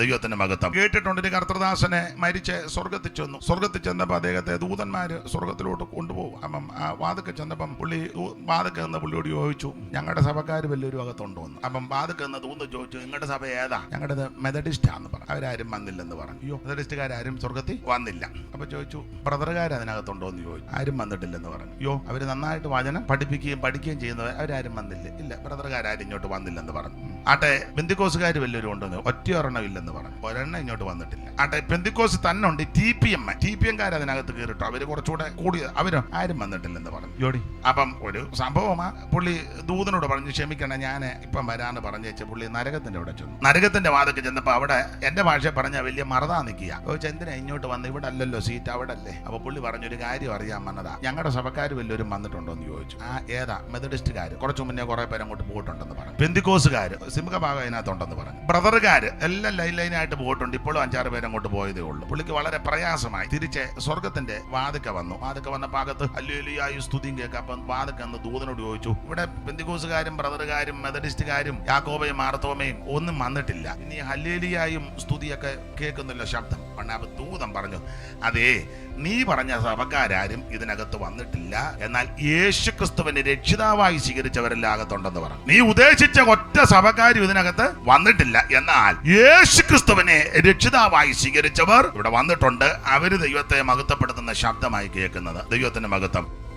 ദൈവത്തിന്റെ മഹത്വം. കേട്ടിട്ടുണ്ട്. കർത്തൃദാസനെ മരിച്ച് സ്വർഗത്തിൽ ചെന്നു. സ്വർഗത്തിൽ ചെന്നപ്പോൾ അദ്ദേഹത്തെ ദൂതന്മാര് സ്വർഗത്തിലോട്ട് കൊണ്ടുപോകും. അപ്പം ആ വാതൊക്കെ ചെന്നപ്പം പുള്ളി ദൂ- എന്ന പുള്ളിയോട് ചോദിച്ചു ഞങ്ങളുടെ സഭക്കാർ വലിയൊരു അകത്തുണ്ടോ? എന്ന്. അപ്പം വാതൊക്കെ നിന്ന് ദൂന്ന് ചോദിച്ചു നിങ്ങളുടെ സഭ ഏതാ? ഞങ്ങളുടെ മെതഡിസ്റ്റാന്ന് പറഞ്ഞു. അവരാരും വന്നില്ലെന്ന് പറഞ്ഞു. അയ്യോ മെതഡിസ്റ്റുകാരും സ്വർഗത്തിൽ വന്നില്ല. അപ്പൊ ചോദിച്ചു ബ്രദറുകാർ അതിനകത്തുണ്ടോ? എന്ന് ചോദിച്ചു. ആരും വന്നിട്ടില്ലെന്ന് പറഞ്ഞു. അയ്യോ അവർ നന്നായിട്ട് വചനം പഠിപ്പിക്കുകയും പഠിക്കുകയും ചെയ്യുന്നവർ അവരാരും വന്നില്ല. ഇല്ല ബ്രദറുകാരും ഇങ്ങോട്ട് വന്നില്ലെന്ന് പറഞ്ഞു. ആട്ടെ ബിന്ദുക്കോസുകാർ വലിയൊരു ഉണ്ടെന്ന്. ഒറ്റ ഒരെണ്ണം ഇല്ലെന്ന് പറഞ്ഞു. ഒരെണ്ണം ഇങ്ങോട്ട് വന്നിട്ടില്ല. ആട്ടെ പെന്തിക്കോസ് തന്നെ ഉണ്ട്. T P M T P എംകാർ അതിനകത്ത് കയറിട്ടോ. അവർ കുറച്ചുകൂടെ കൂടി അവരോ ആരും വന്നിട്ടില്ലെന്ന് പറഞ്ഞു. ജോഡി. അപ്പം ഒരു സംഭവമാ. പുള്ളി ദൂതനോട് പറഞ്ഞു ക്ഷമിക്കണം ഞാൻ ഇപ്പം വരാന്ന് പറഞ്ഞു വെച്ച പുള്ളി നരകത്തിന്റെ അവിടെ ചെന്നു. നരകത്തിന്റെ വാതൊക്കെ ചെന്നപ്പോ അവിടെ എന്റെ ഭാഷ പറഞ്ഞ വലിയ മറതാ നിൽക്കുക ചോദിച്ചാൽ എന്തിനാ ഇങ്ങോട്ട് വന്ന് ഇവിടെ അല്ലല്ലോ സീറ്റ് അവിടെ അല്ലേ അപ്പൊ പുള്ളി പറഞ്ഞൊരു കാര്യം അറിയാൻ വന്നതാ. ഞങ്ങളുടെ സഭക്കാർ വല്ലവരും വന്നിട്ടുണ്ടോ എന്ന് ചോദിച്ചു. ആ ഏതാ? മെത്തഡിസ്റ്റുകാർ കുറച്ചു മുന്നേ കുറെ പേര് അങ്ങോട്ട് പോയിട്ടുണ്ടെന്ന് പറഞ്ഞു. പെന്തിക്കോസുകാർ സിംഹഭാഗം അതിനകത്തുണ്ടെന്ന് പറഞ്ഞു. ബ്രദറുകാർ എല്ലാം ലൈൻ ലൈനായിട്ട് പോയിട്ടുണ്ട്. ഇപ്പോഴും അഞ്ചാറ് പേര് അങ്ങോട്ട് പോയതേ ഉള്ളൂ. പുള്ളിക്ക് വളരെ പ്രയാസമായി. തിരിച്ച് സ്വർഗത്തിന്റെ വാതിക്ക വന്നു. വാതിക്ക വന്ന ഭാഗത്ത് അല്ലുലിയായി സ്തുതിയും കേൾക്കാം. അപ്പം വാതിക്ക എന്ന് ദൂതനോട് ചോദിച്ചു ഇവിടെ പെന്തിക്കോസുകാരും ബ്രദറുകാരും മെതഡിസ്റ്റുകാരും യാക്കോബയും മാർത്തോമയും ഒന്നും വന്നിട്ടില്ല. ഇനി ഹല്ലേലിയായും സ്തുതിയൊക്കെ കേൾക്കുന്നില്ല ശബ്ദം. പണ്ട് ദൂതം പറഞ്ഞു അതേ നീ പറഞ്ഞ സഭക്കാരും ഇതിനകത്ത് വന്നിട്ടില്ല. എന്നാൽ യേശു ക്രിസ്തുവിനെ രക്ഷിതാവായി സ്വീകരിച്ചവരെല്ലാം അകത്തുണ്ടെന്ന് പറഞ്ഞു. നീ ഉദ്ദേശിച്ച ഒറ്റ സഭക്കാരും ഇതിനകത്ത് വന്നിട്ടില്ല. എന്നാൽ യേശു ക്രിസ്തുവിനെ രക്ഷിതാവായി സ്വീകരിച്ചവർ ഇവിടെ വന്നിട്ടുണ്ട്. അവർ ദൈവത്തെ മഹത്വപ്പെടുത്തുന്ന ശബ്ദമായി കേൾക്കുന്നത് ദൈവത്തിന്റെ മഹത്വം.